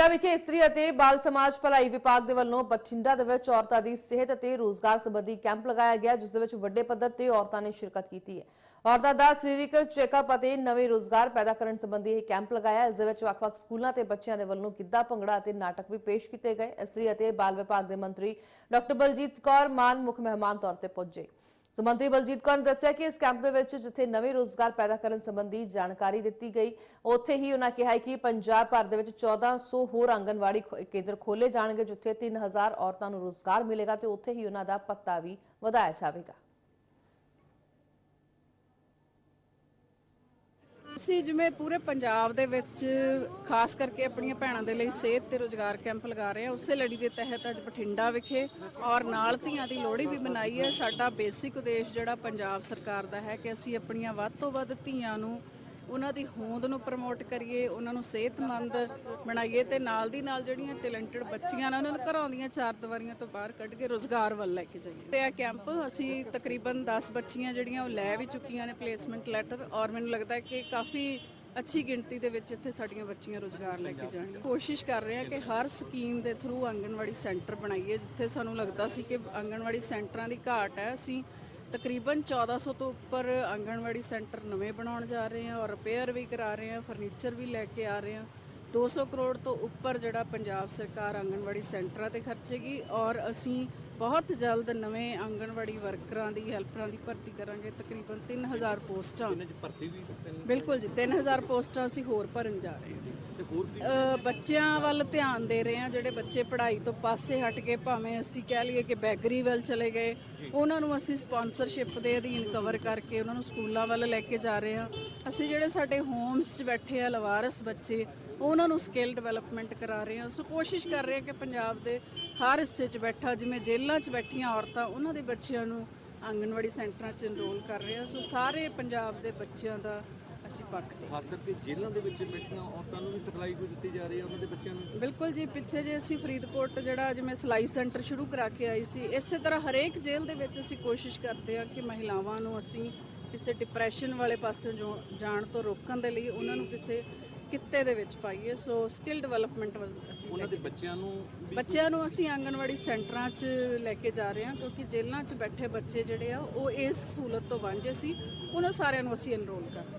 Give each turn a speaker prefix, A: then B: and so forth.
A: ਬਠਿੰਡਾ ਵਿਖੇ ਇਸਤਰੀ ਅਤੇ ਬਾਲ ਸਮਾਜ ਭਲਾਈ ਵਿਭਾਗ ਦੇ ਵੱਲੋਂ ਬਠਿੰਡਾ ਦੇ ਵਿੱਚ ਔਰਤਾਂ ਦੀ ਸਿਹਤ ਅਤੇ ਰੋਜ਼ਗਾਰ ਸੰਬੰਧੀ ਕੈਂਪ ਲਗਾਇਆ ਗਿਆ, ਜਿਸ ਦੇ ਵਿੱਚ ਵੱਡੇ ਪੱਧਰ ਤੇ ਔਰਤਾਂ ਨੇ ਸ਼ਿਰਕਤ ਕੀਤੀ ਹੈ। ਔਰਤਾਂ ਦਾ ਸਰੀਰਕ ਚੈੱਕਅਪ ਅਤੇ ਨਵੇਂ ਰੋਜ਼ਗਾਰ ਪੈਦਾ ਕਰਨ ਸੰਬੰਧੀ ਇਹ ਕੈਂਪ ਲਗਾਇਆ, ਇਸ ਦੇ ਵਿੱਚ ਵੱਖ-ਵੱਖ ਸਕੂਲਾਂ ਤੇ ਬੱਚਿਆਂ ਦੇ ਵੱਲੋਂ ਗਿੱਧਾ, ਭੰਗੜਾ ਅਤੇ ਨਾਟਕ ਵੀ ਪੇਸ਼ ਕੀਤੇ ਗਏ। ਇਸਤਰੀ ਅਤੇ ਬਾਲ ਵਿਭਾਗ ਦੇ ਮੰਤਰੀ ਡਾਕਟਰ ਬਲਜੀਤ ਕੌਰ ਮਾਨ ਮੁੱਖ ਮਹਿਮਾਨ ਤੌਰ ਤੇ ਪਹੁੰਚੇ ਸੋ ਮੰਤਰੀ ਬਲਜੀਤ ਕੌਰ ਨੇ ਦੱਸਿਆ ਕਿ ਇਸ ਕੈਂਪ ਦੇ ਵਿੱਚ ਜਿੱਥੇ ਨਵੇਂ ਰੋਜ਼ਗਾਰ ਪੈਦਾ ਕਰਨ ਸੰਬੰਧੀ ਜਾਣਕਾਰੀ ਦਿੱਤੀ ਗਈ, ਉੱਥੇ ਹੀ ਉਹਨਾਂ ਕਿਹਾ ਕਿ ਪੰਜਾਬ ਭਰ ਦੇ ਵਿੱਚ 1400 ਹੋਰ ਆਂਗਨਵਾੜੀ ਕੇਂਦਰ ਖੋਲੇ ਜਾਣਗੇ, ਜਿੱਥੇ 3000 ਔਰਤਾਂ ਨੂੰ ਰੋਜ਼ਗਾਰ ਮਿਲੇਗਾ ਤੇ ਉੱਥੇ ਹੀ ਉਹਨਾਂ ਦਾ ਪੱਤਾ ਵੀ ਵਧਾਇਆ ਜਾਵੇਗਾ।
B: ਅਸੀਂ ਜਿਵੇਂ ਪੂਰੇ ਪੰਜਾਬ ਦੇ ਵਿੱਚ, ਖਾਸ ਕਰਕੇ ਆਪਣੀਆਂ ਭੈਣਾਂ ਦੇ ਲਈ ਸਿਹਤ ਤੇ ਰੋਜ਼ਗਾਰ ਕੈਂਪ ਲਗਾ ਰਹੇ ਹਾਂ, ਉਸੇ ਲੜੀ ਦੇ ਤਹਿਤ ਅੱਜ ਬਠਿੰਡਾ ਵਿਖੇ ਔਰ ਨਾਲ ਧੀਆਂ ਦੀ ਲੋਹੜੀ ਵੀ ਮਨਾਈ ਹੈ। ਸਾਡਾ ਬੇਸਿਕ ਉਦੇਸ਼ ਜਿਹੜਾ ਪੰਜਾਬ ਸਰਕਾਰ ਦਾ ਹੈ ਕਿ ਅਸੀਂ ਆਪਣੀਆਂ ਵੱਧ ਤੋਂ ਵੱਧ ਧੀਆਂ ਨੂੰ ਉਹਨਾਂ ਦੀ ਹੋਂਦ ਨੂੰ ਪ੍ਰਮੋਟ ਕਰੀਏ, ਉਹਨਾਂ ਨੂੰ ਸਿਹਤਮੰਦ ਬਣਾਈਏ ਤੇ ਨਾਲ ਦੀ ਨਾਲ ਜਿਹੜੀਆਂ ਟੈਲੈਂਟਡ ਬੱਚੀਆਂ ਨੇ, ਉਹਨਾਂ ਨੂੰ ਘਰਾਂ ਦੀਆਂ ਚਾਰ ਦੀਵਾਰੀਆਂ ਤੋਂ ਬਾਹਰ ਕੱਢ ਕੇ ਰੋਜ਼ਗਾਰ ਵੱਲ ਲੈ ਕੇ ਜਾਈਏ। ਤੇ ਇਹ ਕੈਂਪ ਅਸੀਂ ਤਕਰੀਬਨ 10 ਬੱਚੀਆਂ ਜਿਹੜੀਆਂ ਉਹ ਲੈ ਵੀ ਚੁੱਕੀਆਂ ਨੇ ਪਲੇਸਮੈਂਟ ਲੈਟਰ ਔਰ ਮੈਨੂੰ ਲੱਗਦਾ ਹੈ ਕਿ ਕਾਫੀ ਅੱਛੀ ਗਿਣਤੀ ਦੇ ਵਿੱਚ ਇੱਥੇ ਸਾਡੀਆਂ ਬੱਚੀਆਂ ਰੋਜ਼ਗਾਰ ਲੈ ਕੇ ਜਾਣਗੀਆਂ। ਕੋਸ਼ਿਸ਼ ਕਰ ਰਹੇ ਹਾਂ ਕਿ ਹਰ ਸਕੀਮ ਦੇ ਥਰੂ ਆਂਗਣਵਾੜੀ ਸੈਂਟਰ ਬਣਾਈਏ, ਜਿੱਥੇ ਸਾਨੂੰ ਲੱਗਦਾ ਸੀ ਕਿ ਆਂਗਣਵਾੜੀ ਸੈਂਟਰਾਂ ਦੀ ਘਾਟ ਹੈ, ਅਸੀਂ ਤਕਰੀਬਨ 1400 ਤੋਂ ਉੱਪਰ ਆਂਗਣਵਾੜੀ ਸੈਂਟਰ ਨਵੇਂ ਬਣਾਉਣ ਜਾ ਰਹੇ ਹਾਂ ਔਰ ਰਿਪੇਅਰ ਵੀ ਕਰਾ ਰਹੇ ਹਾਂ ਫਰਨੀਚਰ ਵੀ ਲੈ ਕੇ ਆ ਰਹੇ ਹਾਂ 200 ਕਰੋੜ ਤੋਂ ਉੱਪਰ ਜਿਹੜਾ ਪੰਜਾਬ ਸਰਕਾਰ ਆਂਗਣਵਾੜੀ ਸੈਂਟਰਾਂ ਤੇ ਖਰਚੇਗੀ ਔਰ ਅਸੀਂ ਬਹੁਤ ਜਲਦ ਨਵੇਂ ਆਂਗਣਵਾੜੀ ਵਰਕਰਾਂ ਦੀ ਹੈਲਪਰਾਂ ਦੀ ਭਰਤੀ ਕਰਾਂਗੇ। ਤਕਰੀਬਨ 3000 ਪੋਸਟਾਂ।
C: ਭਰਤੀ ਵੀ ਤਿੰਨ
B: ਬਿਲਕੁਲ ਜੀ 3000 ਪੋਸਟਾਂ ਅਸੀਂ ਹੋਰ ਭਰਨ ਜਾ ਰਹੇ ਹਾਂ।
C: ਤੇ ਹੋਰ ਵੀ
B: ਅ, ਬੱਚਿਆਂ ਵੱਲ ਧਿਆਨ ਦੇ ਰਹੇ ਹਾਂ ਜਿਹੜੇ ਬੱਚੇ ਪੜ੍ਹਾਈ ਤੋਂ ਪਾਸੇ ਹਟ ਕੇ ਭਾਵੇਂ ਅਸੀਂ ਕਹਿ ਲਈਏ ਕਿ ਬੈਗਰੀ ਵੱਲ ਚਲੇ ਗਏ ਉਹਨਾਂ ਨੂੰ ਅਸੀਂ ਸਪਾਂਸਰਸ਼ਿਪ ਦੇ ਅਧੀਨ ਕਵਰ ਕਰਕੇ ਉਹਨਾਂ ਨੂੰ ਸਕੂਲਾਂ ਵੱਲ ਲੈ ਕੇ ਜਾ ਰਹੇ ਹਾਂ। ਅਸੀਂ ਜਿਹੜੇ ਸਾਡੇ ਹੋਮਸ 'ਚ ਬੈਠੇ ਆ ਲਵਾਰਸ ਬੱਚੇ ਉਹਨਾਂ ਨੂੰ ਸਕਿੱਲ ਡਿਵੈਲਪਮੈਂਟ ਕਰਾ ਰਹੇ ਹਾਂ। ਸੋ ਕੋਸ਼ਿਸ਼ ਕਰ ਰਹੇ ਹਾਂ ਕਿ ਪੰਜਾਬ ਦੇ ਹਰ ਹਿੱਸੇ 'ਚ ਬੈਠਾ ਜਿਵੇਂ ਜੇਲ੍ਹਾਂ 'ਚ ਬੈਠੀਆਂ ਔਰਤਾਂ ਉਹਨਾਂ ਦੇ ਬੱਚਿਆਂ ਨੂੰ ਆਂਗਣਵਾੜੀ ਸੈਂਟਰਾਂ 'ਚ ਇਨਰੋਲ ਕਰ ਰਹੇ ਹਾਂ। ਸੋ ਸਾਰੇ ਪੰਜਾਬ ਦੇ ਬੱਚਿਆਂ ਦਾ ਅਸੀਂ ਪੱਖ ਦੇ
C: ਖਾਸ ਕਰਕੇ ਜੇਲ੍ਹਾਂ ਦੇ ਵਿੱਚ ਬੈਠੀਆਂ ਔਰਤਾਂ ਨੂੰ ਵੀ ਸਿਖਲਾਈ ਕੋਈ ਦਿੱਤੀ ਜਾ ਰਹੀ ਹੈ ਉਹਨਾਂ ਦੇ ਬੱਚਿਆਂ ਨੂੰ?
B: ਬਿਲਕੁਲ ਜੀ ਪਿੱਛੇ ਜੇ ਅਸੀਂ ਫਰੀਦਕੋਟ ਜਿਹੜਾ ਜਿਵੇਂ ਸਿਲਾਈ ਸੈਂਟਰ ਸ਼ੁਰੂ ਕਰਾ ਕੇ ਆਈ ਸੀ ਇਸੇ ਤਰ੍ਹਾਂ ਹਰੇਕ ਜੇਲ੍ਹ ਦੇ ਵਿੱਚ ਅਸੀਂ ਕੋਸ਼ਿਸ਼ ਕਰਦੇ ਹਾਂ ਕਿ ਮਹਿਲਾਵਾਂ ਨੂੰ ਅਸੀਂ ਕਿਸੇ ਡਿਪਰੈਸ਼ਨ ਵਾਲੇ ਪਾਸੇ ਜੋ ਜਾਣ ਤੋਂ ਰੋਕਣ ਦੇ ਲਈ ਉਹਨਾਂ ਨੂੰ ਕਿਸੇ ਕਿੱਤੇ ਦੇ ਵਿੱਚ ਪਾਈਏ ਸੋ ਸਕਿੱਲ ਡਿਵੈਲਪਮੈਂਟ ਵੱਲ ਅਸੀਂ
C: ਉਹਨਾਂ ਦੇ ਬੱਚਿਆਂ ਨੂੰ
B: ਬੱਚਿਆਂ ਨੂੰ ਅਸੀਂ ਆਂਗਣਵਾੜੀ ਸੈਂਟਰਾਂ 'ਚ ਲੈ ਕੇ ਜਾ ਰਹੇ ਹਾਂ ਕਿਉਂਕਿ ਜੇਲ੍ਹਾਂ 'ਚ ਬੈਠੇ ਬੱਚੇ ਜਿਹੜੇ ਆ ਉਹ ਇਸ ਸਹੂਲਤ ਤੋਂ ਵਾਂਝੇ ਸੀ ਉਹਨਾਂ ਸਾਰਿਆਂ ਨੂੰ ਅਸੀਂ ਐਨਰੋਲ ਕਰ